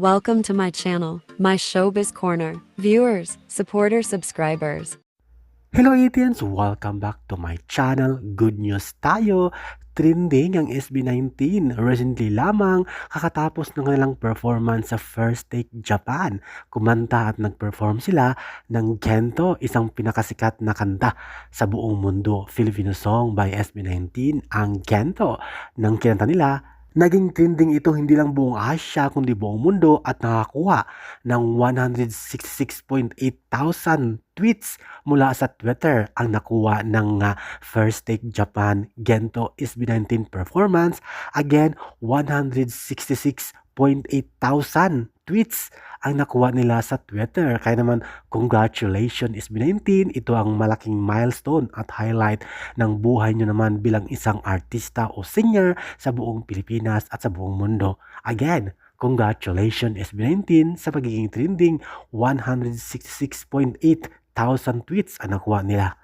Welcome to my channel, my showbiz corner. Viewers, supporters, subscribers. Hello Etians! Welcome back to my channel. Good news tayo! Trending ang SB19. Recently lamang kakatapos ng kanilang performance sa First Take Japan. Kumanta at nag-perform sila ng Gento, isang pinakasikat na kanta sa buong mundo. Filipino song by SB19, ang Gento. Nang kinanta nila, Naging trending ito hindi lang buong Asia kundi buong mundo at nakakuha ng 166.8 thousand tweets mula sa Twitter ang nakuha ng uh, First Take Japan Gento SB19 performance. Again, 166.8 thousand tweets ang nakuha nila sa Twitter. Kaya naman, congratulations SB19. Ito ang malaking milestone at highlight ng buhay nyo naman bilang isang artista o singer sa buong Pilipinas at sa buong mundo. Again, congratulations SB19 sa pagiging trending 166.8 thousand tweets ang nakuha nila.